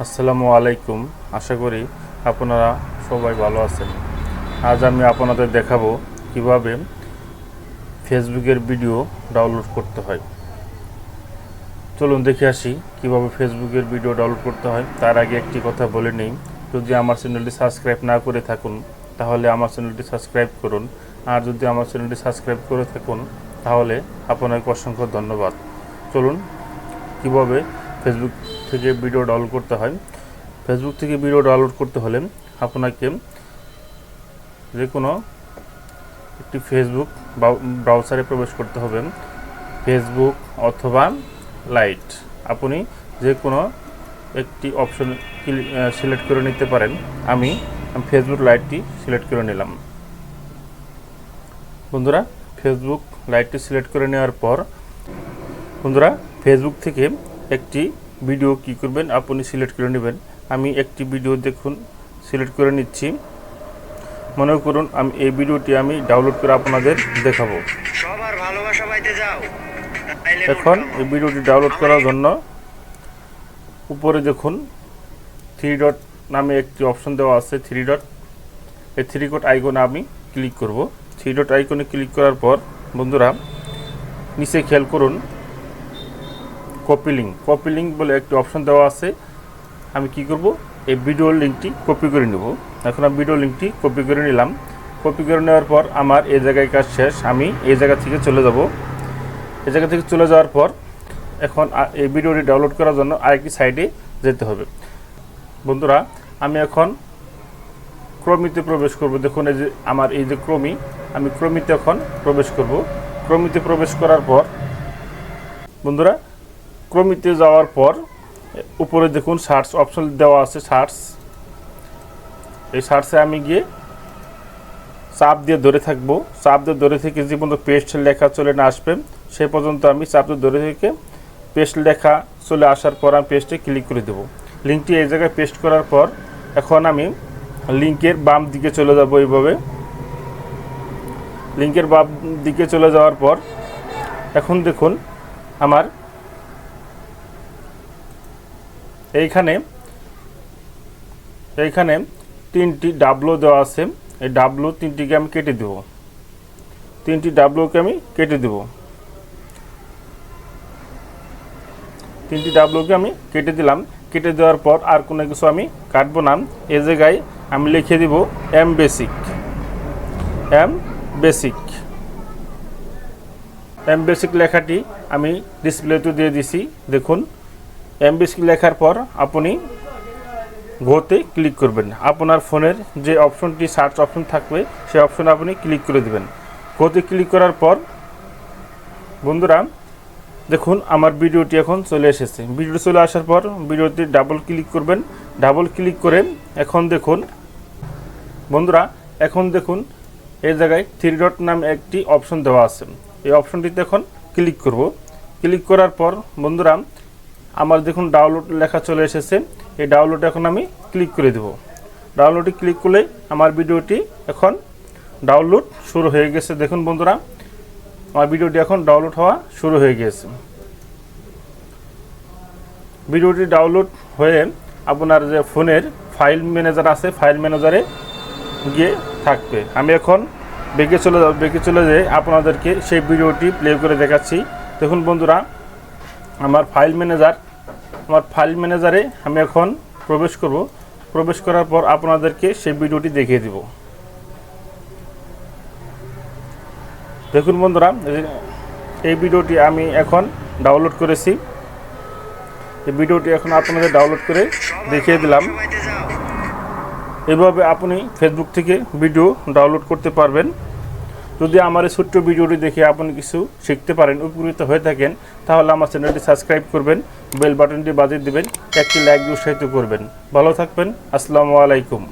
আসসালামু আলাইকুম। আশা করি আপনারা সবাই ভালো আছেন। আজ আমি আপনাদের দেখাবো কীভাবে ফেসবুকের ভিডিও ডাউনলোড করতে হয়। চলুন দেখে আসি কীভাবে ফেসবুকের ভিডিও ডাউনলোড করতে হয়। তার আগে একটি কথা বলে নিই। যদি আমার চ্যানেলটি সাবস্ক্রাইব না করে থাকুন, তাহলে আমার চ্যানেলটি সাবস্ক্রাইব করুন। আর যদি আমার চ্যানেলটি সাবস্ক্রাইব করে থাকুন, তাহলে আপনাকে অসংখ্য ধন্যবাদ। চলুন কীভাবে ফেসবুক থেকে ভিডিও ডাউনলোড করতে হয় ফেসবুক থেকে ভিডিও ডাউনলোড করতে হলে আপনাকে যে কোনো একটি ফেসবুক ব্রাউজারে প্রবেশ করতে হবে। ফেসবুক অথবা লাইট আপনি যে কোনো একটি অপশন সিলেক্ট করে নিতে পারেন। আমি ফেসবুক লাইটটি সিলেক্ট করে নিলাম। বন্ধুরা ফেসবুক লাইটটি সিলেক্ট করে নেওয়ার পর, বন্ধুরা ফেসবুক থেকে একটি ভিডিও কি করবেন আপনি সিলেক্ট করে নেবেন। আমি একটি ভিডিও দেখুন সিলেক্ট করে নিচ্ছি। মনে করুন আমি এই ভিডিওটি আমি ডাউনলোড করে আপনাদের দেখাবো। এখন এই ভিডিওটি ডাউনলোড করার জন্য উপরে দেখুন থ্রি ডট নামে একটি অপশন দেওয়া আছে থ্রি ডট এই থ্রি ডট আইকনে আমি ক্লিক করব। থ্রি ডট আইকনে ক্লিক করার পর বন্ধুরা নিচে খেয়াল করুন কপি লিঙ্ক কপি লিঙ্ক বলে একটি অপশন দেওয়া আছে। আমি কি করব? এই ভিডিওর লিঙ্কটি কপি করে নেব। এখন আমি ভিডিও লিঙ্কটি কপি করে নিলাম। কপি করে নেওয়ার পর আমার এই জায়গায় কাজ শেষ। আমি এই জায়গা থেকে চলে যাব। এই জায়গা থেকে চলে যাওয়ার পর এখন এই ভিডিওটি ডাউনলোড করার জন্য আরেকটি সাইডে যেতে হবে। বন্ধুরা, আমি এখন ক্রমিতে প্রবেশ করব। দেখুন, এই যে আমার এই যে ক্রমি আমি ক্রমিতে এখন প্রবেশ করব। ক্রমিতে প্রবেশ করার পর, বন্ধুরা ক্রমিতে যাওয়ার পর, উপরে দেখুন সার্চ অপশন দেওয়া আছে সার্চ এই সার্চে আমি গিয়ে চাপ দিয়ে ধরে থাকব। চাপ দিয়ে ধরে থেকে যে পর্যন্ত পেস্ট লেখা চলে না আসবে, সে পর্যন্ত আমি চাপ দিয়ে ধরে থেকে পেস্ট লেখা চলে আসার পর আমি পেস্টে ক্লিক করে দেবো। লিঙ্কটি এই জায়গায় পেস্ট করার পর এখন আমি লিঙ্কের বাম দিকে চলে যাব এইভাবে। লিঙ্কের বাম দিকে চলে যাওয়ার পর এখন দেখুন আমার এইখানে এইখানে তিনটি ডাবলো দেওয়া আছে। এই ডাবলো তিনটিকে আমি কেটে দেব। তিনটি ডাবলোকে আমি কেটে দেব। তিনটি ডাবলোকে আমি কেটে দিলাম। কেটে দেওয়ার পর আর কোনো কিছু আমি কাটবো না। এ জায়গায় আমি লিখে দিব M basic M basic M basic লেখাটি আমি ডিসপ্লেতে দিয়ে দিছি। দেখুন। এম বেসিক লেখার পর আপনি গোতে ক্লিক করবেন। আপনার ফোনের যে অপশনটি সার্চ অপশন থাকবে, সেই অপশনে আপনি ক্লিক করে দেবেন। গোতে ক্লিক করার পর বন্ধুরা, দেখুন আমার ভিডিওটি এখন চলে এসেছে। ভিডিও চলে আসার পর ভিডিওতে ডাবল ক্লিক করবেন। ডাবল ক্লিক করে এখন দেখুন, বন্ধুরা, এখন দেখুন এই জায়গায় থ্রি ডট নামে একটি অপশন দেওয়া আছে। এই অপশনটিতে এখন ক্লিক করব। ক্লিক করার পর বন্ধুরা আমার দেখুন ডাউনলোড লেখা চলে এসেছে। এই ডাউনলোড এখন আমি ক্লিক করে দেব। ডাউনলোডে ক্লিক করলে আমার ভিডিওটি এখন ডাউনলোড শুরু হয়ে গেছে। দেখুন বন্ধুরা, আমার ভিডিওটি এখন ডাউনলোড হওয়া শুরু হয়ে গিয়েছে ভিডিওটি ডাউনলোড হয়ে আপনার যে ফোনের ফাইল ম্যানেজার আছে ফাইল ম্যানেজারে গিয়ে থাকবে। আমি এখন বেগে চলে বেগে চলে যেয়ে আপনাদেরকে সেই ভিডিওটি প্লে করে দেখাচ্ছি। দেখুন বন্ধুরা আমার ফাইল ম্যানেজার আমার ফাইল ম্যানেজারে আমি এখন প্রবেশ করব। প্রবেশ করার পর আপনাদেরকে সেই ভিডিওটি দেখিয়ে দিব। দেখুন বন্ধুরা, এই- ভিডিওটি আমি এখন ডাউনলোড করেছি। এই ভিডিওটি এখন আপনাদের ডাউনলোড করে দেখিয়ে দিলাম। এভাবে আপনি ফেসবুক থেকে ভিডিও ডাউনলোড করতে পারবেন। যদি আমার এই ছোট্ট ভিডিওটি দেখে আপনি কিছু শিখতে পারেন, উপকৃত হয়ে থাকেন, তাহলে আমার চ্যানেলটি সাবস্ক্রাইব করবেন, বেল বাটনটি বাজিয়ে দেবেন, একটি লাইক উৎসাহিত করবেন। ভালো থাকবেন, আসসালামু আলাইকুম।